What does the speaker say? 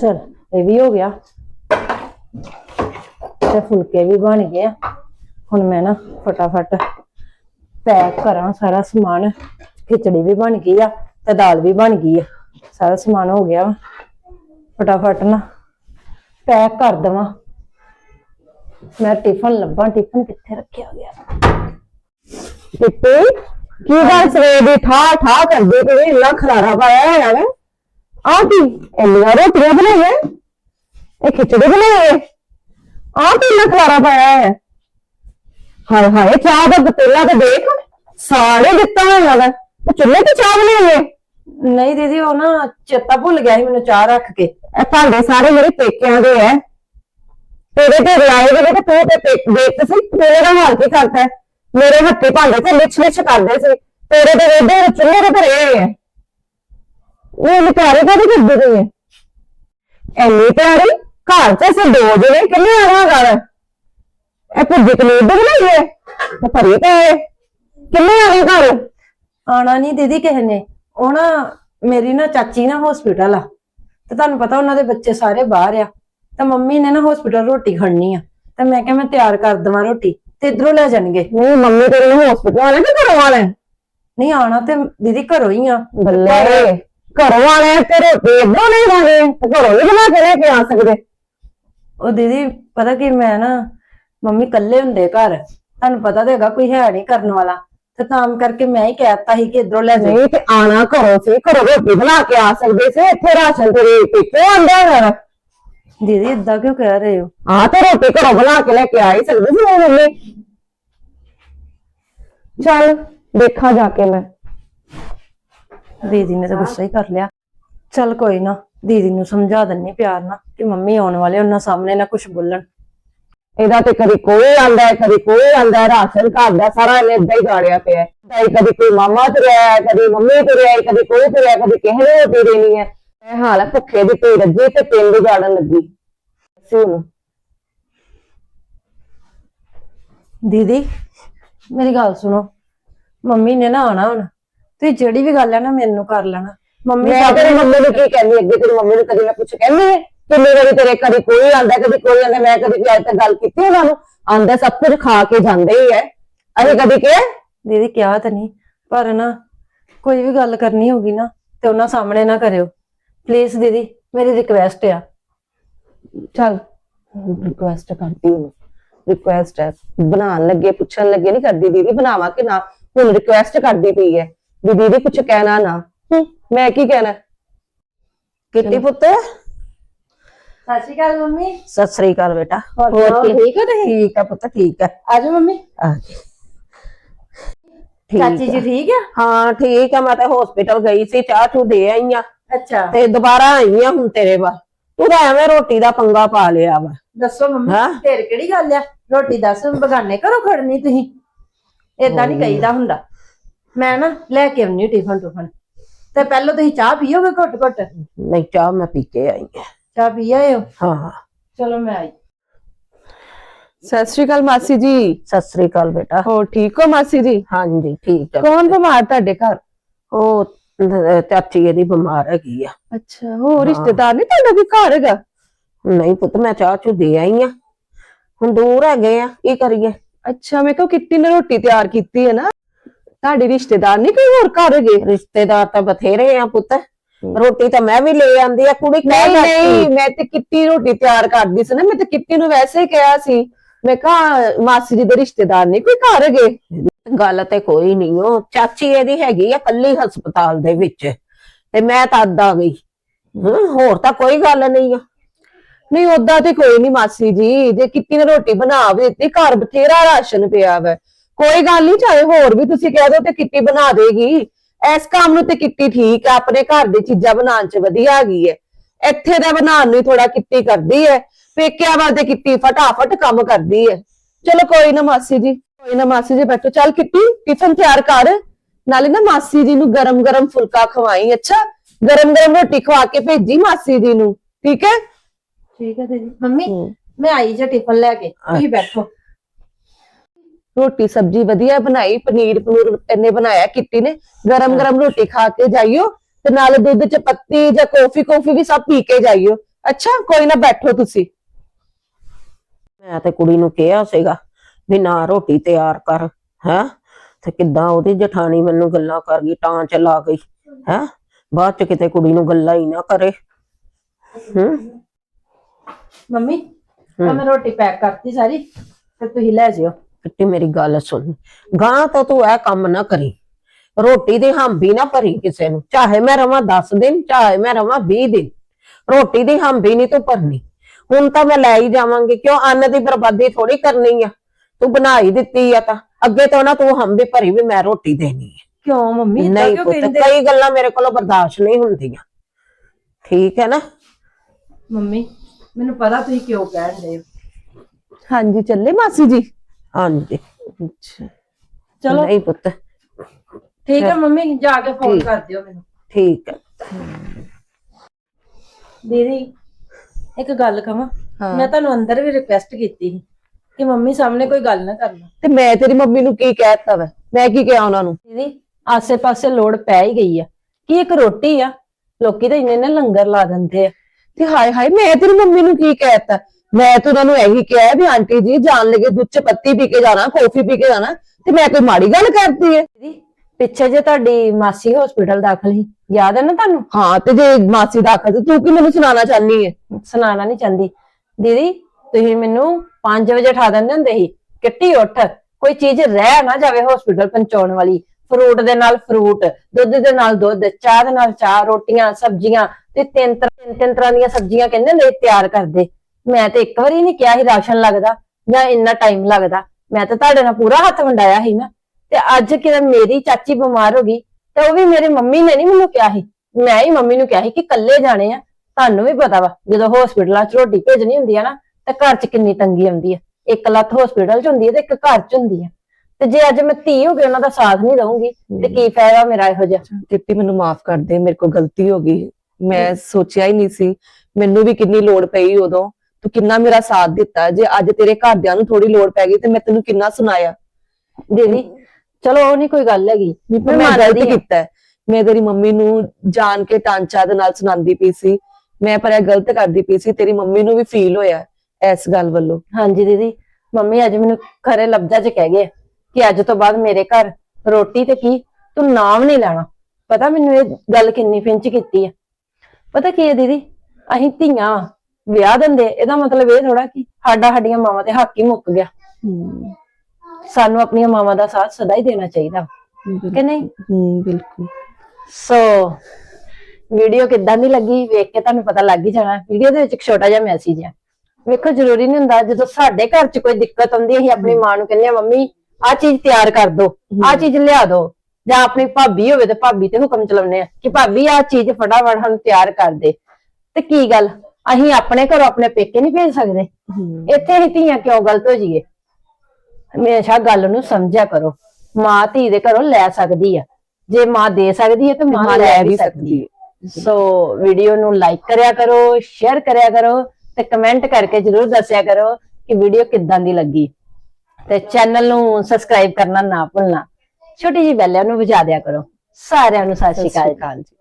ਚਲ, ਇਹ ਵੀ ਹੋ ਗਿਆ। ਤੇ ਫੁਲਕੇ ਵੀ ਬਣ ਗਏ ਆ। ਹੁਣ ਮੈਂ ਨਾ ਫਟਾਫਟ ਪੈਕ ਕਰਾਂ ਸਾਰਾ ਸਮਾਨ। ਖਿਚੜੀ ਵੀ ਬਣ ਗਈ ਆ ਤੇ ਦਾਲ ਵੀ ਬਣ ਗਈ ਆ। ਸਾਰਾ ਸਮਾਨ ਹੋ ਗਿਆ ਵਾ। ਫਟਾਫਟ ਨਾ ਪੈਕ ਕਰ ਦਵਾਂ। ਮੈਂ ਟਿਫਨ ਲੱਭਾਂ। ਟਿਫਨ ਕਿੱਥੇ ਰੱਖਿਆ ਗਿਆ? ਕਿਤੇ ਕੀ ਗੱਲ ਸਵੇਰ ਦੀ ਠਾ ਠਾ ਕਰਦੇ ਪਏ? ਇੰਨਾ ਖਲਾਰਾ ਪਾਇਆ ਹੋਇਆ ਹੈ ਯਾਰ ਆ ਕੀ ਇੰਨੀਆਂ ਰੋਟੀਆਂ ਬਣਾਈਆਂ? ਇਹ ਖਿਚੜੀ ਬਣਾਈ ਹੈ ਆ ਕੀ ਇੰਨਾ ਖਲਾਰਾ ਪਾਇਆ ਹੈ ਹਾਏ ਹਾਏ ਚਾਹ ਦਾ ਪਤੀਲਾ ਤੇ ਦੇਖ। ਸਾੜੇ ਦਿੱਤਾ ਹੋਇਆ ਵਾ। ਤੇ ਚੁੱਲ੍ਹੇ ਤੇ ਚਾਹ ਬਣਾਈ ਹੈ? ਨਹੀਂ ਦੀਦੀ ਉਹ ਨਾ ਚੇਤਾ ਭੁੱਲ ਗਿਆ ਸੀ ਮੈਨੂੰ ਚਾਹ ਰੱਖ ਕੇ। ਇਹ ਭਾਂਡੇ ਸਾਰੇ ਮੇਰੇ ਪੇਕਿਆਂ ਦੇ ਐ। ਤੇਰੇ ਤੇ ਲਾਏ ਗਏ ਤੇ ਤੂੰ ਤੇ ਪੇਕ ਦੇਖ ਸੀ ਤੇਰੇ ਦਾ ਹਾਲ ਕੀ ਕਰਦਾ ਹੈ? ਮੇਰੇ ਹੱਥੀ ਭਾਂਡੇ ਤੇ ਲਿਛ ਲਿਛ ਕਰਦੇ ਸੀ। ਤੇਰੇ ਤੇ ਵੇਦੇ ਚੁੱਲ੍ਹੇ ਤੇ ਭਰੇ ਹੋਏ ਐ। ਇਹ ਲਿਕਾਰੇ ਕਾਹਦੀ ਕਰਦੀ ਪਈ ਐ ਐਨੀ ਪਿਆਰੀ ਘਰ ਚ ਅਸੀਂ ਦੋ ਜਣੇ ਕਿੰਨੇ ਆਣਾ ਘਰ? ਇਹ ਭੁੱਜੀ ਕਨੀਰ ਦੇ ਬਣਾਈਏ? ਤੇ ਭਰੇ ਪਏ ਕਿੰਨੇ ਆਣੇ ਘਰ? ਆਣਾ ਨਹੀਂ ਦੀਦੀ ਕਿਸੇ ਨੇ। ਉਹ ਨਾ ਮੇਰੀ ਨਾ ਚਾਚੀ ਨਾ ਹਸਪੀਟਲ ਆ। ਤੇ ਤੁਹਾਨੂੰ ਪਤਾ ਉਹਨਾਂ ਦੇ ਬੱਚੇ ਸਾਰੇ ਬਾਹਰ ਆ। ਤਾਂ ਮੰਮੀ ਨੇ ਨਾ ਹਸਪੀਟਲ ਰੋਟੀ ਖੜਨੀ ਆ। ਤਾਂ ਮੈਂ ਕਿਹਾ ਮੈਂ ਤਿਆਰ ਕਰ ਦਵਾਂ ਰੋਟੀ। ਤੇ ਇਧਰੋਂ ਲੈ ਜਾਣਗੇ। ਨਹੀਂ ਮੰਮੀ ਤੇਰੇ ਨੂੰ ਹਸਪੀਟਲ ਵਾਲੇ ਕਿ ਘਰੋਂ ਵਾਲੇ? ਨਹੀਂ ਆਣਾ ਤੇ ਦੀਦੀ ਘਰੋਂ ਹੀ ਆ। ਬੱਲੇ। ਘਰੋਂ ਵਾਲੇ ਤੇ ਰੋਟੀ ਇਧਰੋਂ ਨਹੀਂ ਖਾਣੇ ਤੇ ਘਰੋਂ ਨਹੀਂ ਬਣਾ ਕੇ ਲੈ ਕੇ ਆ ਸਕਦੇ। ਉਹ ਦੀਦੀ ਪਤਾ ਕੀ ਮੈਂ ਨਾ ਮੰਮੀ ਇਕੱਲੇ ਹੁੰਦੇ ਘਰ ਤੁਹਾਨੂੰ ਪਤਾ ਤਾਂ ਹੈਗਾ ਕੋਈ ਹੈ ਨਹੀਂ ਕਰਨ ਵਾਲਾ। ਤੇ ਤਾਂ ਕਰਕੇ ਮੈਂ ਹੀ ਕਹਿਤਾ ਸੀ ਕਿ ਇਧਰੋਂ ਲੈ ਜਾਓ। ਨਹੀਂ ਤੇ ਆਣਾ ਘਰੋਂ ਸੀ ਘਰੋਂ ਰੋਟੀ ਬਣਾ ਕੇ ਆ ਸਕਦੇ ਸੀ ਇੱਥੇ ਰਾਸ਼ਨ ਤੇਰੇ ਪੇਕੇ ਆਂਦਾ ਹੈ? ਦੀਦੀ ਇਦਾਂ ਕਿਉਂ ਕਹਿ ਰਹੇ ਹੋ? ਆ ਤੇ ਰੋਟੀ ਘਰੋਂ ਬਣਾ ਕੇ ਲੈ ਕੇ ਆ ਹੀ ਸਕਦੇ ਸੀ ਉਹ ਮੰਮੀ। ਚੱਲ ਦੇਖਾਂ ਜਾ ਕੇ ਮੈਂ। ਦੀਦੀ ਨੇ ਤਾਂ ਗੁੱਸਾ ਹੀ ਕਰ ਲਿਆ। ਚੱਲ ਕੋਈ ਨਾ ਦੀਦੀ ਨੂੰ ਸਮਝਾ ਦਿੰਨੀ ਪਿਆਰ ਨਾਲ ਕਿ ਮੰਮੀ ਆਉਣ ਵਾਲੇ ਉਹਨਾਂ ਸਾਹਮਣੇ ਨਾ ਕੁਝ ਬੋਲਣ। ਇਹਦਾ ਤੇ ਕਦੀ ਕੋਈ ਆਂਦਾ ਹੈ ਕਦੀ ਕੋਈ ਆਂਦਾ ਹੈ ਰਾਸ਼ਨ ਘਰ ਦਾ ਸਾਰਾ ਇਹਨੇ ਏਦਾਂ ਹੀ ਗਾੜਿਆ ਪਿਆ ਹੈ। ਕਦੀ ਕਦੀ ਕੋਈ ਮਾਮਾ ਤੁਰਿਆ ਹੈ ਕਦੀ ਮੰਮੀ ਤੁਰਿਆ ਹੈ ਕਦੀ ਕੋਈ ਤੁਰਿਆ ਕਦੀ ਕਿਸੇ ਨੇ ਰੋਟੀ ਦੇਣੀ ਹੈ। ਇਹ ਹਾਲ ਹੈ ਭੁੱਖੇ ਦੀ ਪਈ ਰੱਜੀ ਤੇ ਪਿੰਡ ਗਾੜਨ ਲੱਗੀ। ਸੀ ਹੁਣ ਦੀਦੀ ਮੇਰੀ ਗੱਲ ਸੁਣੋ। ਮੰਮੀ ਨੇ ਨਾ ਆਣਾ ਹੁਣ। ਤੁਸੀਂ ਜਿਹੜੀ ਵੀ ਗੱਲ ਹੈ ਨਾ ਮੈਨੂੰ ਕਰ ਲੈਣਾ। ਮੰਮੀ ਮੈਂ ਤੇਰੀ ਮੰਮੀ ਨੂੰ ਕੀ ਕਹਿੰਦੀ ਅੱਗੇ ਤੇਰੀ ਮੰਮੀ ਨੂੰ ਕਦੀ ਮੈਂ ਕੁਝ ਕਹਿੰਦੀ ਹੈ ਕਿੰਨੇ ਵਾਰੀ ਤੇਰੇ ਕਦੀ ਕੋਈ ਆਂਦਾ ਕਦੀ ਕੋਈ ਆਂਦਾ ਮੈਂ ਕਦੀ ਅੱਜ ਤੱਕ ਗੱਲ ਕੀਤੀ ਉਹਨਾਂ ਨੂੰ? ਆਂਦਾ ਸਭ ਕੁਝ ਖਾ ਕੇ ਜਾਂਦੇ ਹੀ ਹੈ ਅਸੀਂ ਕਦੀ ਕਿਹਾ? ਦੀਦੀ ਕਿਹਾ ਤਾਂ ਨਹੀਂ ਪਰ ਨਾ ਕੋਈ ਵੀ ਗੱਲ ਕਰਨੀ ਹੋਗੀ ਨਾ ਤੇ ਉਹਨਾਂ ਸਾਹਮਣੇ ਨਾ ਕਰਿਓ। ਪਲੀਜ਼ ਦੀਦੀ ਮੇਰੀ ਰਿਕਵੈਸਟ ਆ। ਚੱਲ ਰਿਕੁਐਸਟ ਕਰਦੀ ਹਾਂ। ਰਿਕੁਐਸਟ ਹੈ ਬਣਾਉਣ ਲੱਗੇ ਪੁੱਛਣ ਲੱਗੇ ਨਹੀਂ ਕਰਦੀ ਦੀਦੀ ਬਣਾਵਾ ਕਿ ਨਾ? ਹੁਣ ਰਿਕੁਐਸਟ ਕਰਦੀ ਪਈ ਹੈ ਵੀ ਦੀਦੀ ਕੁਝ ਕਹਿਣਾ ਨਾ। ਹੂੰ, ਮੈਂ ਕੀ ਕਹਿਣਾ? ਕਿੱਟੀ ਪੁੱਤ? ਸਤਿ ਸ਼੍ਰੀ ਅਕਾਲ ਮੰਮੀ। ਸਤਿ ਸ੍ਰੀ ਅਕਾਲ ਬੇਟਾ। ਸੁਣਾਓ, ਕੀ- ਠੀਕ ਹੋ ਤੁਸੀਂ? ਠੀਕ ਹੈ ਪੁੱਤ ਠੀਕ ਆਜੋ ਮੰਮੀ। ਆ ਗਈ। ਠੀਕ ਚਾਚੀ ਜੀ। ਠੀਕ ਆ? ਹਾਂ ਠੀਕ ਆ ਮੈਂ ਤਾਂ ਹਸਪੀਟਲ ਗਈ ਸੀ ਚਾਹ ਚੂ ਦੇ ਆਈ ਆ। ਅੱਛਾ। ਤੇ ਦੁਬਾਰਾ ਆਈ ਆ ਹੁਣ ਤੇਰੇ ਵੱਲ। ਤੂੰ ਤਾਂ ਐਵੇਂ ਰੋਟੀ ਦਾ ਪੰਗਾ ਪਾ ਲਿਆ ਵਾ। ਦੱਸੋ ਮੰਮੀ ਹਾਂ? ਤੇਰੇ ਕਿਹੜੀ ਗੱਲ ਆ? ਰੋਟੀ ਦੱਸ ਬਗਾਨੇ ਘਰੋਂ ਖੜਨੀ ਤੁਸੀਂ? ਏਦਾਂ ਨਹੀਂ ਕਹੀਦਾ ਹੁੰਦਾ। ਮੈਂ ਨਾ ਲੈ ਕੇ ਆਉਣੀ ਟਿਫਨ ਟੁਫਨ। ਤੇ ਪਹਿਲਾਂ ਤੁਸੀਂ ਚਾਹ ਪੀਓਗੇ ਘੁੱਟ ਘੁੱਟ? ਨਹੀਂ ਚਾਹ ਮੈਂ ਪੀ ਕੇ ਆਈ ਆ ਚਾਹ ਪੀ ਆਏ ਹੋ? ਹਾਂ। ਚਲੋ ਮੈਂ ਆਈ। ਸਤਿ ਸ਼੍ਰੀ ਅਕਾਲ ਮਾਸੀ ਜੀ। ਸਤਿ ਸ੍ਰੀ ਅਕਾਲ ਬੇਟਾ। ਹੋ ਠੀਕ ਹੋ ਮਾਸੀ ਜੀ? ਹਾਂਜੀ ਠੀਕ ਹੈ ਕੌਣ ਬਿਮਾਰ ਤੁਹਾਡੇ ਘਰ? ਉਹ ਅਹ, ਚਾਚੀ ਇਹਦੀ ਬਿਮਾਰ ਹੈਗੀ ਆ। ਅੱਛਾ ਹੋ। ਰਿਸ਼ਤੇਦਾਰ ਨਹੀਂ ਤੁਹਾਡਾ ਵੀ ਘਰ ਹੈਗਾ? ਨਹੀਂ ਪੁੱਤ ਮੈਂ ਚਾਹ ਚੂ ਦੇ ਆਈ ਆ। ਹੁਣ ਦੂਰ ਹੈਗੇ ਆ ਕੀ ਕਰੀਏ? ਅੱਛਾ ਮੈਂ ਕਿਹਾ ਕਿੱਟੀ ਨੇ ਰੋਟੀ ਤਿਆਰ ਕੀਤੀ ਹੈ ਨਾ। ਤੁਹਾਡੇ ਰਿਸ਼ਤੇਦਾਰ ਨਹੀਂ ਕੋਈ ਹੋਰ ਘਰ ਹੈਗੇ ਰਿਸ਼ਤੇਦਾਰ ਤਾਂ ਬਥੇਰੇ ਆ ਪੁੱਤ। ਰੋਟੀ ਤਾਂ ਮੈਂ ਵੀ ਲੈ ਆਂਦੀ ਆ ਕੁੜੀ ਕਹਿ ਨਹੀਂ ਨਹੀਂ ਮੈਂ ਤੇ ਕਿੱਟੀ ਰੋਟੀ ਤਿਆਰ ਕਰਦੀ ਸੀ ਨਾ ਮੈਂ ਤੇ ਕਿੱਟੀ ਨੂੰ ਵੈਸੇ ਹੀ ਕਿਹਾ ਸੀ। ਮੈਂ ਕਿਹਾ ਮਾਸੀ ਜੀ ਦੇ ਰਿਸ਼ਤੇਦਾਰ ਨਹੀਂ ਕੋਈ ਘਰ ਹੈਗੇ ਗੱਲ ਤੇ ਕੋਈ ਨਹੀਂ ਉਹ ਚਾਚੀ ਇਹਦੀ ਹੈਗੀ ਆ ਕੱਲੀ ਹਸਪਤਾਲ ਦੇ ਵਿੱਚ ਤੇ ਮੈਂ ਤਾਂ ਆ ਗਈ। ਹੋਰ ਤਾਂ ਕੋਈ ਗੱਲ ਨਹੀਂ ਆ। ਨਹੀਂ ਓਦਾਂ ਤੇ ਕੋਈ ਨਹੀਂ ਮਾਸੀ ਜੀ ਜੇ ਕਿੱਟੀ ਨੇ ਰੋਟੀ ਬਣਾ ਵੀ ਦਿੱਤੀ ਘਰ ਬਥੇਰਾ ਰਾਸ਼ਨ ਪਿਆ ਵਾ। ਕੋਈ ਗੱਲ ਨਹੀਂ ਚਾਹੇ ਹੋਰ ਵੀ ਤੁਸੀਂ ਕਹਿ ਦਿਓ ਤੇ ਕਿੱਟੀ ਬਣਾ ਦੇਗੀ। ਇਸ ਕੰਮ ਨੂੰ ਤੇ ਕਿੱਟੀ ਠੀਕ ਆ ਆਪਣੇ ਘਰ ਦੀ ਚੀਜ਼ਾਂ ਬਣਾਉਣ ਚ ਵਧੀਆ ਹੈਗੀ ਹੈ ਇੱਥੇ ਦਾ ਬਣਾਉਣ ਨੂੰ ਥੋੜਾ ਕਿੱਟੀ ਕਰਦੀ ਹੈ ਪੇਕਿਆਂ ਵੱਲ ਤੇ ਕਿੱਟੀ ਫਟਾਫਟ ਕੰਮ ਕਰਦੀ ਹੈ ਚਲੋ ਕੋਈ ਨਾ ਮਾਸੀ ਜੀ ਕੋਈ ਨਾ ਮਾਸੀ ਜੀ ਬੈਠੋ। ਚੱਲ ਕਿੱਟੀ ਟਿਫਨ ਤਿਆਰ ਕਰ। ਨਾਲੇ ਨਾ ਮਾਸੀ ਜੀ ਨੂੰ ਗਰਮ ਗਰਮ ਫੁਲਕਾ ਖਵਾਈ ਅੱਛਾ? ਗਰਮ ਗਰਮ ਰੋਟੀ ਖਵਾ ਕੇ ਭੇਜੀ ਮਾਸੀ ਜੀ ਨੂੰ। ਠੀਕ ਹੈ ਠੀਕ ਹੈ ਦੀਦੀ। ਮੰਮੀ ਮੈਂ ਆਈ ਜੇ ਟਿਫਨ ਲੈ ਕੇ। ਤੁਸੀਂ ਬੈਠੋ। ਰੋਟੀ ਸਬਜੀ ਵਧੀਆ ਬਣਾਈ ਪਨੀਰ ਪਨੂਰ ਇਹਨੇ ਬਣਾਇਆ ਕਿੱਟੀ ਨੇ। ਗਰਮ ਗਰਮ ਰੋਟੀ ਖਾ ਕੇ ਜਾਈਓ ਤੇ ਨਾਲ ਦੁੱਧ ਚ ਪੱਤੀ ਜਾਂ ਕੌਫੀ ਕੌਫੀ ਵੀ ਸਭ ਪੀ ਕੇ ਜਾਈਓ। ਅੱਛਾ ਕੋਈ ਨਾ ਬੈਠੋ ਤੁਸੀਂ। ਮੈਂ ਤੇ ਕੁੜੀ ਨੂੰ ਕਿਹਾ ਸੀਗਾ ਵੀ ਨਾ ਰੋਟੀ ਤਿਆਰ ਕਰ ਹੈ? ਤੇ ਕਿੱਦਾਂ ਉਹਦੀ ਜਠਾਣੀ ਮੈਨੂੰ ਗੱਲਾਂ ਕਰ ਗਈ ਟਾਂ ਚ ਲਾ ਗਈ ਹੈ? ਬਾਅਦ ਚ ਕਿਤੇ ਕੁੜੀ ਨੂੰ ਗੱਲਾਂ ਹੀ ਨਾ ਕਰੇ। ਹੂੰ? ਮੰਮੀ ਮੈਂ ਰੋਟੀ ਪੈਕ ਕਰਤੀ ਸਾਰੀ ਤੇ ਤੁਸੀਂ ਲੈ ਜਿਓ। ਕਿੱਟੀ ਮੇਰੀ ਗੱਲ ਸੁਣ। ਗਾਂ ਤੋਂ ਤੂੰ ਇਹ ਕੰਮ ਨਾ ਕਰੀ। ਰੋਟੀ ਦੀ ਹੰਬੀ ਨਾ ਭਰੀ ਕਿਸੇ ਨੂੰ। ਚਾਹੇ ਮੈਂ ਰਵਾਂ 10 ਦਿਨ ਚਾਹੇ ਮੈਂ ਰਵਾਂ 20 ਦਿਨ। ਰੋਟੀ ਦੀ ਹੰਬੀ ਨਹੀਂ ਤੂੰ ਭਰਨੀ। ਹੁਣ ਤਾਂ ਮੈਂ ਲੈ ਹੀ ਜਾਵਾਂਗੀ। ਕਿਉਂ? ਅੰਨ ਦੀ ਬਰਬਾਦੀ ਥੋੜੀ ਕਰਨੀ ਆ। ਤੂੰ ਬਣਾ ਹੀ ਦਿੱਤੀ ਆ ਤਾਂ। ਅੱਗੇ ਤੋਂ ਨਾ ਤੂੰ ਹੰਬੀ ਭਰੀ ਵੀ ਮੈਂ ਰੋਟੀ ਦੇਣੀ ਹੈ ਕਿਉਂ ਮੰਮੀ? ਨਹੀਂ ਕਿਉਂ ਕਹਿੰਦੇ? ਕਈ ਗੱਲਾਂ ਮੇਰੇ ਕੋਲੋਂ ਬਰਦਾਸ਼ਤ ਨਹੀਂ ਹੁੰਦੀਆਂ। ਠੀਕ ਹੈ ਨਾ? ਮੰਮੀ ਮੈਨੂੰ ਪਤਾ ਤੁਸੀਂ ਕਿਉਂ ਕਹਿਣ ਦੇ ਹਾਂਜੀ ਚੱਲੇ ਮਾਸੀ ਜੀ। ਹਾਂਜੀ। ਅੱਛਾ। ਚਲੋ। ਨਹੀਂ ਪੁੱਤ। ਠੀਕ ਹੈ ਮੰਮੀ ਜਾ ਕੇ ਫੋਨ ਕਰ ਦਿਓ ਮੈਨੂੰ। ਠੀਕ ਹੈ। ਦੀਦੀ ਇੱਕ ਗੱਲ ਕਹਾਂ ਮੈਂ ਤੁਹਾਨੂੰ ਅੰਦਰ ਵੀ ਰਿਕੁਐਸਟ ਕੀਤੀ ਸੀ ਕਿ ਮੰਮੀ ਸਾਹਮਣੇ ਕੋਈ ਗੱਲ ਨਾ ਕਰਨਾ ਤੇ ਮੈਂ ਤੇਰੀ ਮੰਮੀ ਨੂੰ ਕੀ ਕਹਿਤਾ ਵਾ? ਮੈਂ ਕੀ ਕਿਹਾ ਉਹਨਾਂ ਨੂੰ? ਦੀਦੀ ਆਸੇ-ਪਾਸੇ ਲੋੜ ਪੈ ਹੀ ਗਈ ਆ। ਕਿ ਇੱਕ ਰੋਟੀ ਆ? ਲੋਕੀ ਤਾਂ ਇੰਨੇ ਨੇ ਲੰਗਰ ਲਾ ਦਿੰਦੇ ਆ। ਤੇ ਹਾਏ ਹਾਏ ਮੈਂ ਤੇਰੀ ਮੰਮੀ ਨੂੰ ਕੀ ਕਹਿਤਾ ਮੈਂ ਤਾਂ ਉਹਨਾਂ ਨੂੰ ਇਹੀ ਕਿਹਾ ਵੀ ਆਂਟੀ ਜੀ ਜਾਣ ਲੱਗੇ ਦੁੱਧ ਚ ਪੱਤੀ ਪੀ ਕੇ ਜਾਣਾ ਕੌਫੀ ਪੀ ਕੇ ਜਾਣਾ ਤੇ ਮੈਂ ਕੋਈ ਮਾੜੀ ਗੱਲ ਕਰਤੀ ਹੈ। ਦੀਦੀ ਪਿੱਛੇ ਜੇ ਤੁਹਾਡੀ ਮਾਸੀ ਹਸਪੀਟਲ ਦਾਖਲ ਸੀ ਯਾਦ ਹੈ ਨਾ ਤੁਹਾਨੂੰ? ਹਾਂ ਤੇ ਜੇ ਮਾਸੀ ਦਾ ਆਖਾ ਤੇ ਤੂੰ ਕੀ ਮੈਨੂੰ ਸੁਣਾਉਣਾ ਚਾਹਨੀ ਹੈ? ਸੁਣਾਣਾ ਨਹੀਂ ਚਾਹੁੰਦੀ। ਦੀਦੀ ਤੁਸੀਂ ਮੈਨੂੰ 5 ਵਜੇ ਉਠਾ ਦਿੰਦੇ ਹੁੰਦੇ ਸੀ ਕਿੱਟੀ ਉੱਠ ਕੋਈ ਚੀਜ਼ ਰਹਿ ਨਾ ਜਾਵੇ ਹਸਪੀਟਲ ਪਹੁੰਚਾਉਣ ਵਾਲੀ। ਫਰੂਟ ਦੇ ਨਾਲ ਫਰੂਟ ਦੁੱਧ ਦੇ ਨਾਲ ਦੁੱਧ ਚਾਹ ਦੇ ਨਾਲ ਚਾਹ ਰੋਟੀਆਂ ਸਬਜ਼ੀਆਂ ਤੇ ਤਿੰਨ ਤਰ੍ਹਾਂ ਤਿੰਨ ਤਿੰਨ ਤਰ੍ਹਾਂ ਦੀਆਂ ਸਬਜ਼ੀਆਂ ਕਹਿੰਦੇ ਹੁੰਦੇ ਸੀ ਤਿਆਰ ਕਰਦੇ। ਮੈਂ ਤੇ ਇੱਕ ਵਾਰੀ ਨਹੀਂ ਕਿਹਾ ਸੀ ਰਾਸ਼ਨ ਲੱਗਦਾ ਜਾਂ ਇੰਨਾ ਟਾਈਮ ਲੱਗਦਾ। ਮੈਂ ਤਾਂ ਤੁਹਾਡੇ ਨਾਲ ਪੂਰਾ ਹੱਥ ਵੰਡਾਇਆ ਸੀ ਨਾ। ਤੇ ਅੱਜ ਕਿਤੇ ਮੇਰੀ ਚਾਚੀ ਬਿਮਾਰ ਹੋ ਗਈ ਤੇ ਉਹ ਵੀ ਮੇਰੀ ਮੰਮੀ ਨੇ ਨਹੀਂ ਮੈਨੂੰ ਕਿਹਾ ਸੀ। ਮੈਂ ਹੀ ਮੰਮੀ ਨੂੰ ਕਿਹਾ ਸੀ ਕਿ ਇਕੱਲੇ ਜਾਣੇ ਆ। ਤੁਹਾਨੂੰ ਵੀ ਪਤਾ ਵਾ, ਜਦੋਂ ਹਸਪੀਟਲਾਂ 'ਚ ਰੋਟੀ ਭੇਜਣੀ ਹੁੰਦੀ ਆ ਨਾ, ਤੇ ਘਰ 'ਚ ਕਿੰਨੀ ਤੰਗੀ ਆਉਂਦੀ ਆ। ਇੱਕ ਲੱਤ ਹਸਪੀਟਲ 'ਚ ਹੁੰਦੀ ਹੈ ਤੇ ਇੱਕ ਘਰ 'ਚ ਹੁੰਦੀ ਆ। ਤੇ ਜੇ ਅੱਜ ਮੈਂ ਧੀ ਹੋ ਕੇ ਉਹਨਾਂ ਦਾ ਸਾਥ ਨਹੀਂ ਦਊਂਗੀ, ਤੇ ਕੀ ਫਾਇਦਾ ਮੇਰਾ ਇਹੋ ਜਿਹਾ? ਕਿੱਟੀ ਮੈਨੂੰ ਮਾਫ ਕਰ ਦੇ, ਮੇਰੇ ਕੋਲ ਗਲਤੀ ਹੋ ਗਈ। ਮੈਂ ਸੋਚਿਆ ਹੀ ਨਹੀਂ ਸੀ। ਮੈਨੂੰ ਵੀ ਕਿੰਨੀ ਲੋੜ ਪਈ ਉਦੋਂ। ਤੂੰ ਕਿੰਨਾ ਮੇਰਾ ਸਾਥ ਦਿੱਤਾ ਜੇ ਅੱਜ ਤੇਰੇ ਘਰਦਿਆਂ ਨੂੰ ਥੋੜੀ ਲੋੜ ਪੈ ਗਈ ਤੇ ਮੈਂ ਤੈਨੂੰ ਕਿੰਨਾ ਸੁਣਾਇਆ? ਦੀਦੀ ਚਲੋ ਉਹ ਨਹੀਂ ਕੋਈ ਗੱਲ ਹੈਗੀ। ਵੀ ਮੈਂ ਗਲਤ। ਕੀਤਾ। ਮੈਂ ਤੇਰੀ ਮੰਮੀ ਨੂੰ ਜਾਣ ਕੇ ਟਾਂਚਾ ਦੇ ਨਾਲ ਸੁਣਾਉਂਦੀ ਪਈ ਸੀ। ਮੈਂ ਪਰ ਇਹ ਗਲਤ ਕਰਦੀ ਪਈ ਸੀ। ਤੇਰੀ ਮੰਮੀ ਨੂੰ ਵੀ ਫੀਲ ਹੋਇਆ ਇਸ ਗੱਲ ਵੱਲੋਂ। ਹਾਂਜੀ ਦੀਦੀ ਮੰਮੀ ਅੱਜ ਮੈਨੂੰ ਖਰੇ ਲਫ਼ਜ਼ਾਂ 'ਚ ਕਹਿ ਗਏ ਕਿ ਅੱਜ ਤੋਂ ਬਾਅਦ ਮੇਰੇ ਘਰ ਰੋਟੀ ਤੇ ਕੀ? ਤੂੰ ਨਾਮ ਨਹੀਂ ਲੈਣਾ। ਪਤਾ ਮੈਨੂੰ ਇਹ ਗੱਲ ਕਿੰਨੀ ਫਿੰਚ ਕੀਤੀ ਆ ਪਤਾ ਕੀ ਹੈ ਦੀਦੀ? ਅਸੀਂ ਧੀਆਂ ਵਿਆਹ ਦਿੰਦੇ ਇਹਦਾ ਮਤਲਬ ਇਹ ਥੋੜਾ ਕਿ ਸਾਡਾ ਸਾਡੀਆਂ ਮਾਵਾਂ ਤੇ ਹੱਕ ਹੀ ਮੁੱਕ ਗਿਆ। ਸਾਨੂੰ ਆਪਣੀਆਂ ਮਾਵਾਂ ਦਾ ਸਾਥ ਸਦਾ ਹੀ ਦੇਣਾ ਚਾਹੀਦਾ। ਕਿ ਨਹੀਂ? ਹੂੰ ਬਿਲਕੁਲ। ਸੋ ਵੀਡੀਓ ਕਿੱਦਾਂ ਦੀ ਲੱਗੀ? ਵੇਖ ਕੇ ਤੁਹਾਨੂੰ ਪਤਾ ਲੱਗ ਹੀ ਜਾਣਾ। ਵੀਡੀਓ ਦੇ ਵਿੱਚ ਇੱਕ ਛੋਟਾ ਜਿਹਾ ਮੈਸੇਜ ਆ। ਵੇਖੋ ਜ਼ਰੂਰੀ ਨਹੀਂ ਹੁੰਦਾ ਜਦੋਂ ਸਾਡੇ ਘਰ 'ਚ ਕੋਈ ਦਿੱਕਤ ਆਉਂਦੀ ਹੈ ਅਸੀਂ ਆਪਣੀ ਮਾਂ ਨੂੰ ਕਹਿੰਦੇ ਆ ਮੰਮੀ ਆਹ ਚੀਜ਼ ਤਿਆਰ ਕਰ ਦੋ ਆਹ ਚੀਜ਼ ਲਿਆ ਦੋ। ਜਾਂ ਆਪਣੀ ਭਾਬੀ ਹੋਵੇ ਤੇ ਭਾਬੀ ਤੇ ਹੁਕਮ ਚਲਾਉਂਦੇ ਆ ਕਿ ਭਾਬੀ ਆਹ ਚੀਜ਼ ਫਟਾਫਟ ਸਾਨੂੰ ਤਿਆਰ ਕਰ ਦੇ। ਤੇ ਕੀ ਗੱਲ? ਅਸੀਂ ਆਪਣੇ ਘਰੋਂ ਆਪਣੇ ਪੇਕੇ ਨਹੀਂ ਭੇਜ ਸਕਦੇ। ਇੱਥੇ ਹੀ ਧੀਆਂ ਕਿਉਂ ਗਲਤ ਹੋ ਜਾਈਏ? ਹਮੇਸ਼ਾ ਗੱਲ ਨੂੰ ਸਮਝਿਆ ਕਰੋ। ਮਾਂ ਧੀ ਦੇ ਘਰੋਂ ਲੈ ਸਕਦੀ ਆ। ਜੇ ਮਾਂ ਦੇ ਸਕਦੀ ਹੈ ਤਾਂ ਮਾਂ ਲੈ ਵੀ ਸਕਦੀ ਹੈ ਸੋ ਵੀਡੀਓ ਨੂੰ ਲਾਈਕ ਕਰਿਆ ਕਰੋ ਸ਼ੇਅਰ ਕਰਿਆ ਕਰੋ ਤੇ ਕਮੈਂਟ ਕਰਕੇ ਜਰੂਰ ਦੱਸਿਆ ਕਰੋ ਕਿ ਵੀਡੀਓ ਕਿੱਦਾਂ ਦੀ ਲੱਗੀ। ਤੇ ਚੈਨਲ ਨੂੰ ਸਬਸਕ੍ਰਾਈਬ ਕਰਨਾ ਨਾ ਭੁੱਲਣਾ। ਛੋਟੀ ਜਿਹੀ ਬੈਲ ਨੂੰ ਵਜਾ ਦਿਆ ਕਰੋ। ਸਾਰਿਆਂ ਨੂੰ ਸਤਿ ਸ਼੍ਰੀ ਅਕਾਲ ਜੀ।